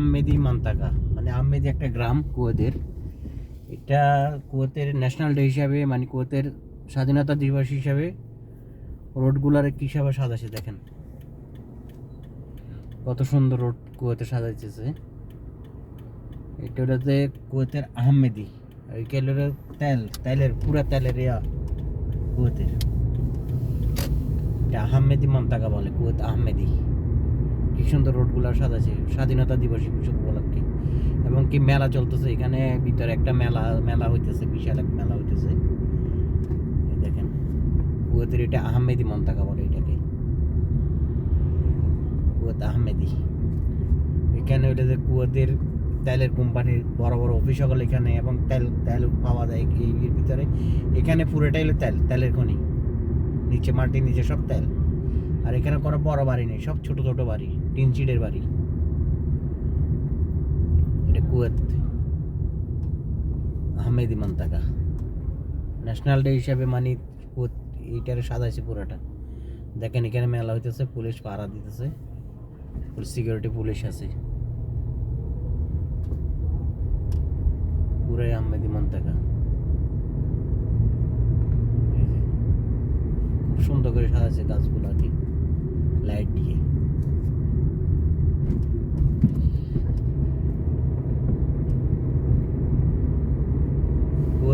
আহমেদি মান্তাকা মানে আহমেদি একটা গ্রাম কুয়েতের। এটা কুয়েতের ন্যাশনাল ডে হিসাবে মানে কুয়েতের স্বাধীনতা দিবস হিসাবে রোডগুলার কী হিসাবে সাজাচ্ছে দেখেন। কত সুন্দর রোড কুয়েতে সাজাইতেছে। এটা হচ্ছে কুয়েতের আহমেদি ওই কেলের তেল, তেলের, পুরা তেলের ইয়া কুয়েতের। এটা আহমেদি মান্তাকা বলে, কুয়েত আহমেদি। সুন্দর রোডগুলো সাজাচ্ছে স্বাধীনতা দিবস উপলক্ষে এবং কি মেলা চলতেছে এখানে, ভিতরে একটা মেলা মেলা হইতেছে, বিশাল এক মেলা হইতেছে। দেখেন, কুয়েতের এটা আহমেদি মন্তাকা বলে এটাকে। Kuwait Ahmadi. এখানে ওইটা যে কুয়েতের তেলের কোম্পানির বড় বড় অফিস সকল এখানে এবং তেল তেল পাওয়া যায় এই ভিতরে। এখানে পুরোটাই হলো তেল, তেলের খনি। নিচে মাটির নিচে সব তেল। আর এখানে কোনো বড় বাড়ি নেই, সব ছোট ছোট বাড়ি। টিন চিড়ের বাড়ি। এটা কুয়েত। আহমেদি মান্তাকা ন্যাশনাল ডে হিসাবে মানে কুয়েত এইটারে সাজাইছে পুরাটা। দেখেন এখানে মেলা হইতেছে পুলিশ পাহারা দিতেছে। সিকিউরিটি পুলিশ আছে। পুরাই আহমেদি মান্তাকা এই যে, খুব সুন্দর করে সাজাচ্ছে গাছগুলাকে লাইট দিয়ে।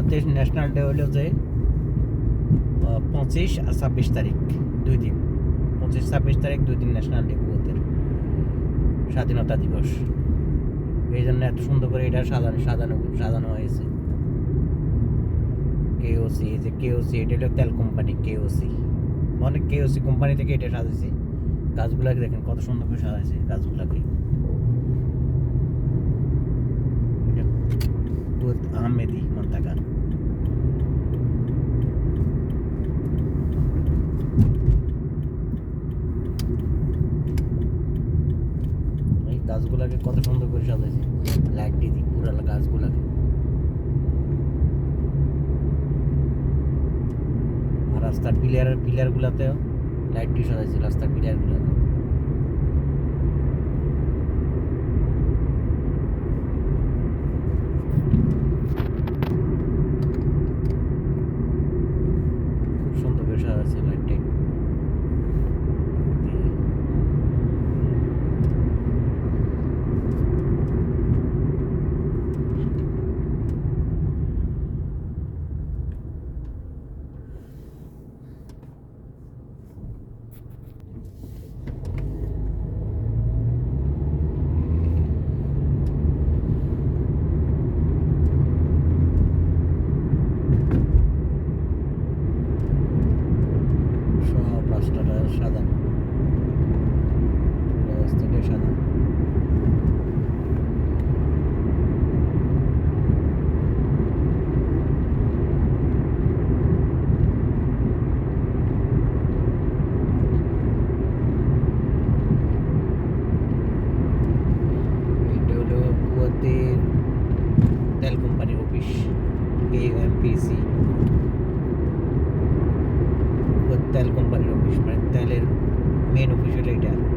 কুয়েতের ন্যাশনাল ডে হলো যে পঁচিশ আর ছাব্বিশ তারিখ, দুই দিন। পঁচিশ, ছাব্বিশ তারিখ, দুই দিন ন্যাশনাল ডে কুয়েতের স্বাধীনতা দিবস। এই জন্য এত সুন্দর করে এটা সাজানো সাজানো সাজানো হয়েছে। কেওসি এই যে কেওসি এটা হলো তেল কোম্পানি কেওসি অনেক কেওসি কোম্পানি থেকে এটা সাজাইছে। গাছগুলাকে দেখেন কত সুন্দর করে সাজাইছে গাছগুলাকে এটা কুয়েত আহমেদি মন্তাকা এই গাছগুলাকে কত সুন্দর করে সাজাইছে। লাইট দিয়ে পুরো গাছগুলাকে। আর রাস্তার পিলার পিলার গুলাতেও লাইট দিয়ে সাজাইছে, রাস্তার পিলার গুলাকে খুব সুন্দর করে সাজাইছে লাইটটা সব রাস্তাটা সাজানো পুরো রাস্তাটা সাজানো এটা হলো কুয়াতের তেল কোম্পানির অফিস এমপিসি তেল কোম্পানির mais Tyler menos violenta.